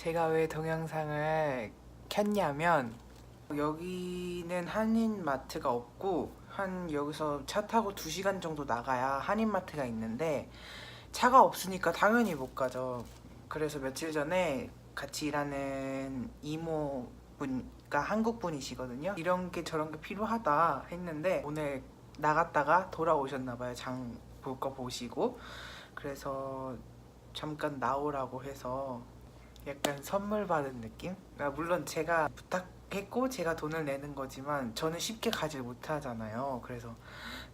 제가 왜 동영상을 켰냐면 여기는 한인마트가 없고 한 여기서 차 타고 2시간 정도 나가야 한인마트가 있는데 차가 없으니까 당연히 못 가죠. 그래서 며칠 전에 같이 일하는 이모분가 한국 분이시거든요. 이런 게 저런 게 필요하다 했는데 오늘 나갔다가 돌아오셨나 봐요. 장 볼 거 보시고 그래서 잠깐 나오라고 해서 약간 선물 받은 느낌? 아, 물론 제가 부탁했고 제가 돈을 내는 거지만 저는 쉽게 가질 못하잖아요. 그래서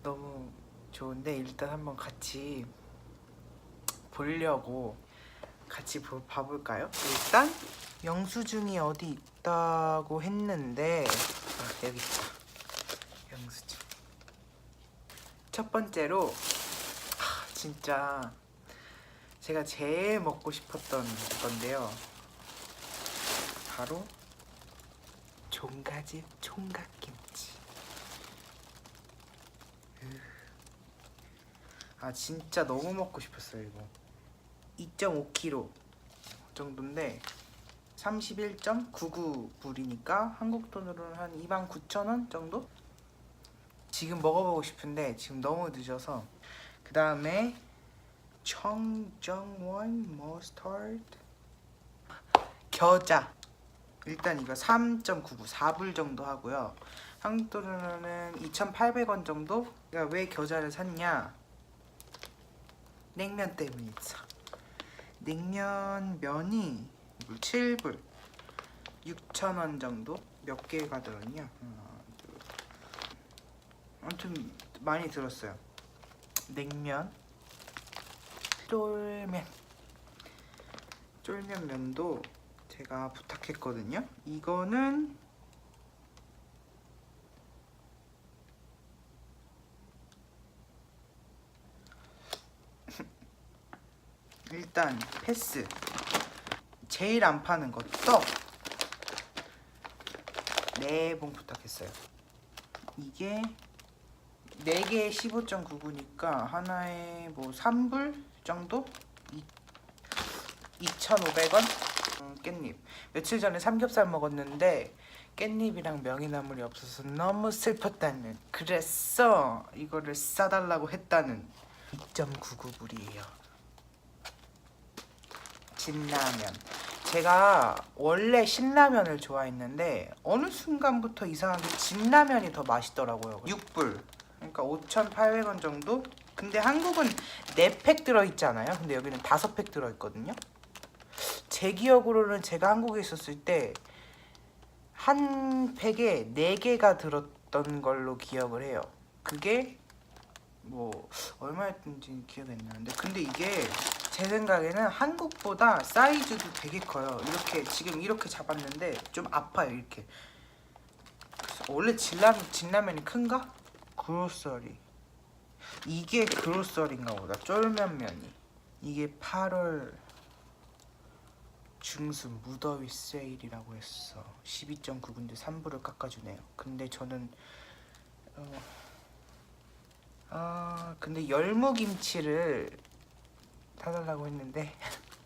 너무 좋은데 일단 한번 같이 보려고 같이 보, 봐볼까요? 일단 영수증이 어디 있다고 했는데 아, 여기 있다. 영수증. 첫 번째로 아, 진짜 제가 제일 먹고 싶었던 건데요. 바로 종가집 총각김치. 으. 아 진짜 너무 먹고 싶었어요 이거. 2.5kg 정도인데 31.99불이니까 한국 돈으로는 한 29,000원 정도? 지금 먹어보고 싶은데 지금 너무 늦어서 그 다음에 청정원 머스타드 겨자. 일단 이거 3.99 4불 정도 하고요. 한국 돈으로는 2,800원 정도? 그러니까 왜 겨자를 샀냐? 냉면 때문이죠 냉면 면이 7불. 6,000원 정도? 몇 개가 들었냐. 아무튼 많이 들었어요. 냉면 쫄면. 쫄면 면도 제가 부탁했거든요. 이거는 일단 패스. 제일 안 파는 거떡 네봉 부탁했어요. 이게 4개에 15.99니까 하나에 뭐 3불 정도? 2,500원? 음, 깻잎. 며칠 전에 삼겹살 먹었는데 깻잎이랑 명이나물이 없어서 너무 슬펐다는 그래서 이거를 싸달라고 했다는 2.99불이에요. 진라면. 제가 원래 신라면을 좋아했는데 어느 순간부터 이상하게 진라면이 더 맛있더라고요. 6불. 그러니까 5,800원 정도? 근데 한국은 4팩 들어있잖아요. 근데 여기는 5팩 들어있거든요. 제 기억으로는 제가 한국에 있었을 때 한 팩에 4개가 들었던 걸로 기억을 해요. 그게 뭐 얼마였는지 기억이 안 나는데 근데 이게 제 생각에는 한국보다 사이즈도 되게 커요. 이렇게 지금 이렇게 잡았는데 좀 아파요 이렇게. 원래 진라면 진라면이 큰가? 그로서리. 이게 그로썰인가 보다. 쫄면면이. 이게 8월 중순 무더위 세일이라고 했어. 12.9군데 3부를 깎아주네요. 근데 저는 어, 아 근데 열무김치를 사달라고 했는데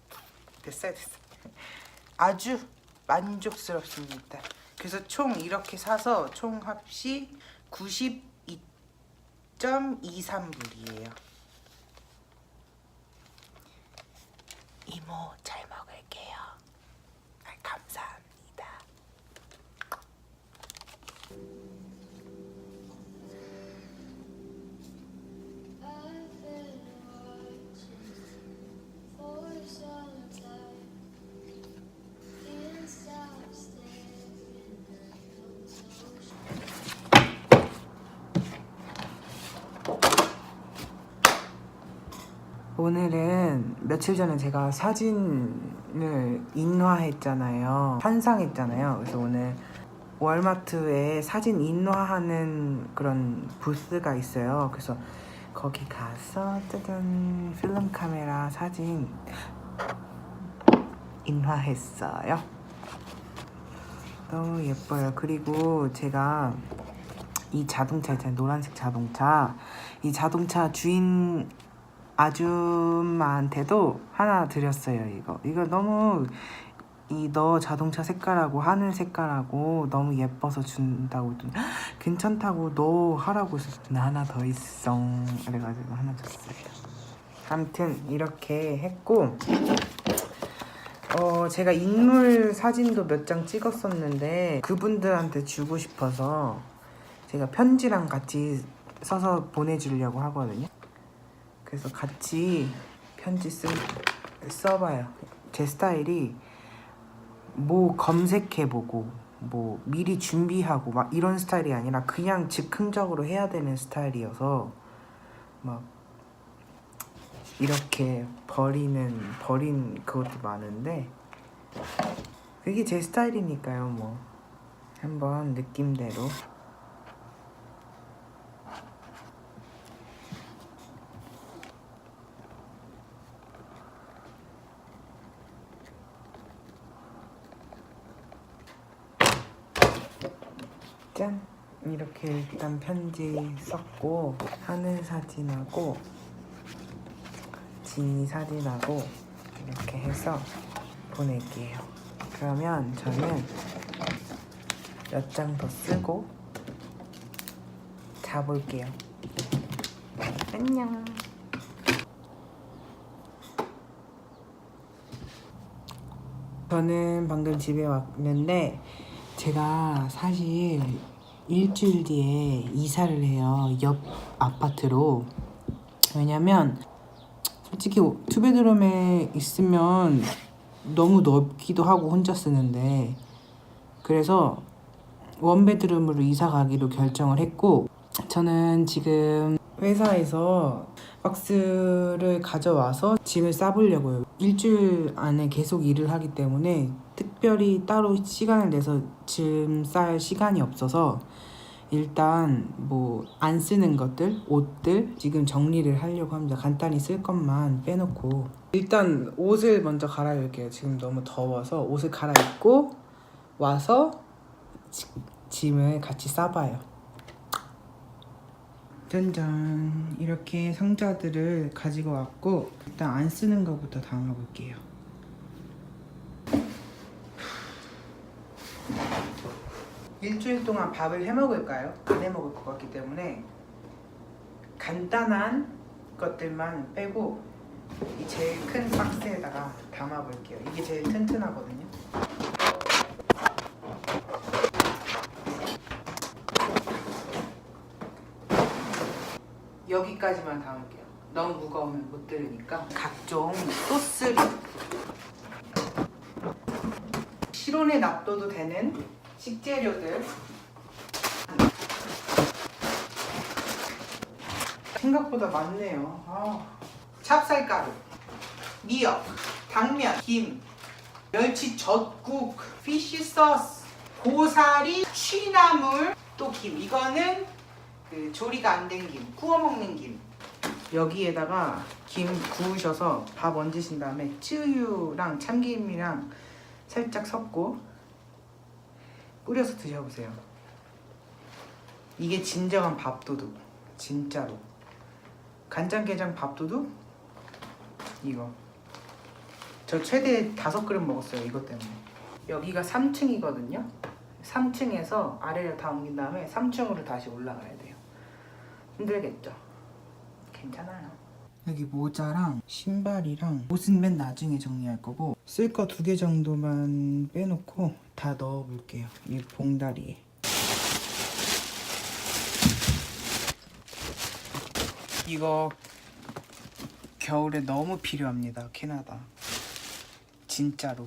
됐어요 됐어 아주 만족스럽습니다. 그래서 총 이렇게 사서 총 합시 90 2.23불이에요. 이모 잘 오늘은 며칠 전에 제가 사진을 인화했잖아요. 환상했잖아요. 그래서 오늘 월마트에 사진 인화하는 그런 부스가 있어요. 그래서 거기 가서 짜잔 필름 카메라 사진 인화했어요. 너무 예뻐요. 그리고 제가 이 자동차 있잖아요. 노란색 자동차. 이 자동차 주인 아줌마한테도 하나 드렸어요. 이거. 이거 너무 이 너 자동차 색깔하고 하늘 색깔하고 너무 예뻐서 준다고 했더니 "헉, 괜찮다고 너 하라고 나 하나 더 있어. 그래가지고 하나 줬어요. 아무튼 이렇게 했고 어 제가 인물 사진도 몇 장 찍었었는데 그분들한테 주고 싶어서 제가 편지랑 같이 써서 보내주려고 하거든요 그래서 같이 편지 쓰, 써봐요. 제 스타일이 뭐 검색해보고 뭐 미리 준비하고 막 이런 스타일이 아니라 그냥 즉흥적으로 해야 되는 스타일이어서 막 이렇게 버리는 버린 그것도 많은데 그게 제 스타일이니까요 뭐. 한번 느낌대로 짠 이렇게 일단 편지 썼고 하늘 사진하고 진이 사진하고 이렇게 해서 보낼게요. 그러면 저는 몇 장 더 쓰고 자볼게요. 안녕. 저는 방금 집에 왔는데 제가 사실 일주일 뒤에 이사를 해요. 옆 아파트로. 왜냐면 솔직히 투베드룸에 있으면 너무 넓기도 하고 혼자 쓰는데 그래서 원베드룸으로 이사 가기로 결정을 했고 저는 지금 회사에서 박스를 가져와서 짐을 싸보려고요. 일주일 안에 계속 일을 하기 때문에 특별히 따로 시간을 내서 짐 쌀 시간이 없어서 일단 뭐 안 쓰는 것들, 옷들 지금 정리를 하려고 합니다. 간단히 쓸 것만 빼놓고 일단 옷을 먼저 갈아입을게요. 지금 너무 더워서 옷을 갈아입고 와서 지- 짐을 같이 싸봐요. 짠짠 이렇게 상자들을 가지고 왔고 일단 안 쓰는 것부터 담아볼게요. 일주일 동안 밥을 해 먹을까요? 안 해 먹을 것 같기 때문에 간단한 것들만 빼고 이 제일 큰 박스에다가 담아 볼게요. 이게 제일 튼튼하거든요. 여기까지만 담을게요. 너무 무거우면 못 들으니까 각종 소스류 실온에 놔둬도 되는 식재료들 생각보다 많네요. 아. 찹쌀가루, 미역, 당면, 김, 멸치 젓국, 피쉬 소스, 고사리, 취나물, 또 김. 이거는 그 조리가 안 된 김, 구워 먹는 김. 여기에다가 김 구우셔서 밥 얹으신 다음에 쯔유랑 참기름이랑 살짝 섞고 뿌려서 드셔보세요. 이게 진정한 밥도둑. 진짜로. 간장게장 밥도둑? 이거. 저 최대 다섯 그릇 먹었어요. 이것 때문에. 여기가 3층이거든요. 3층에서 아래를 다 옮긴 다음에 3층으로 다시 올라가야 돼요. 힘들겠죠? 괜찮아요. 여기 모자랑 신발이랑 옷은 맨 나중에 정리할 거고 쓸 거 두 개 정도만 빼놓고 다 넣어볼게요. 이 봉다리에. 이거 겨울에 너무 필요합니다. 캐나다. 진짜로.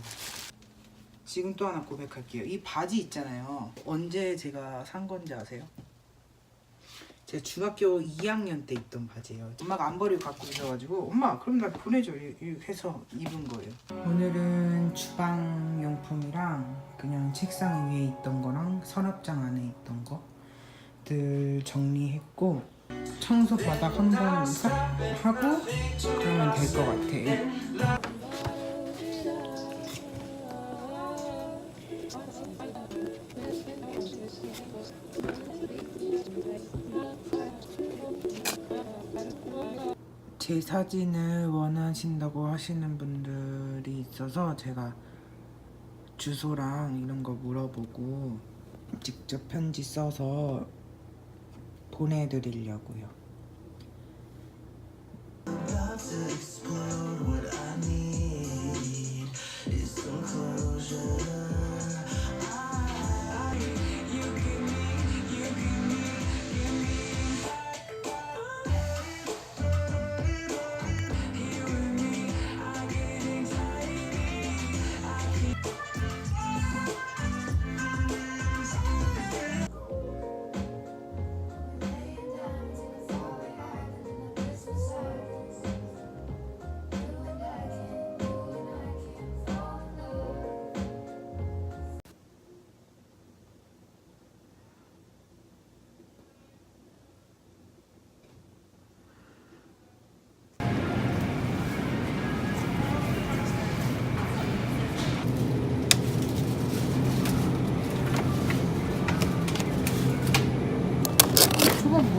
지금 또 하나 고백할게요. 이 바지 있잖아요. 언제 제가 산 건지 아세요? 제가 중학교 2학년 때 입던 바지예요. 엄마가 안 버리고 갖고 계셔가지고 엄마 그럼 나 보내줘 이- 이 해서 입은 거예요. 오늘은 주방 용품이랑 그냥 책상 위에 있던 거랑 서랍장 안에 있던 거들 정리했고 청소 바닥 한번 싹 하고 그러면 될 것 같아. 제 사진을 원하신다고 하시는 분들이 있어서 제가 주소랑 이런 거 물어보고 직접 편지 써서 보내드리려고요.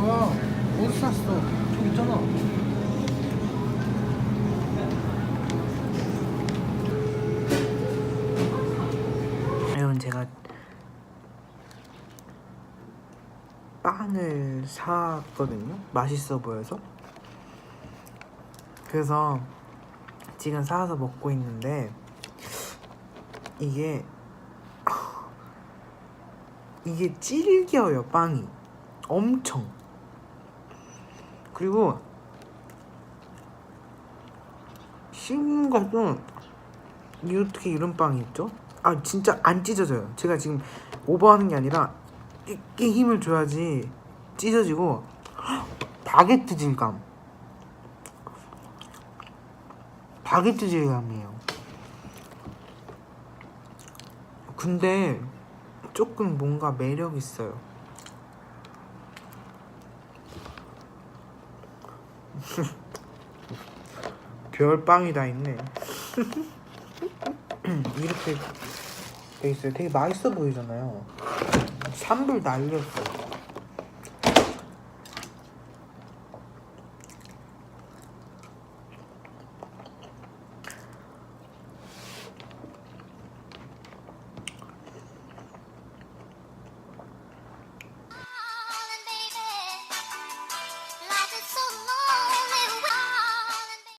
뭐야? 어디 샀어? 저기 있잖아. 여러분 제가 빵을 샀거든요. 맛있어 보여서. 그래서 지금 사서 먹고 있는데 이게 이게 질겨요 빵이 엄청 그리고 씹는 것도 이 어떻게 이런 빵이 있죠? 아 진짜 안 찢어져요. 제가 지금 오버하는 게 아니라 이게 힘을 줘야지 찢어지고 바게트 질감. 바게트 질감이에요. 근데 조금 뭔가 매력 있어요 별빵이 다 있네. 이렇게 돼 있어요. 되게 맛있어 보이잖아요. 산불 날렸어.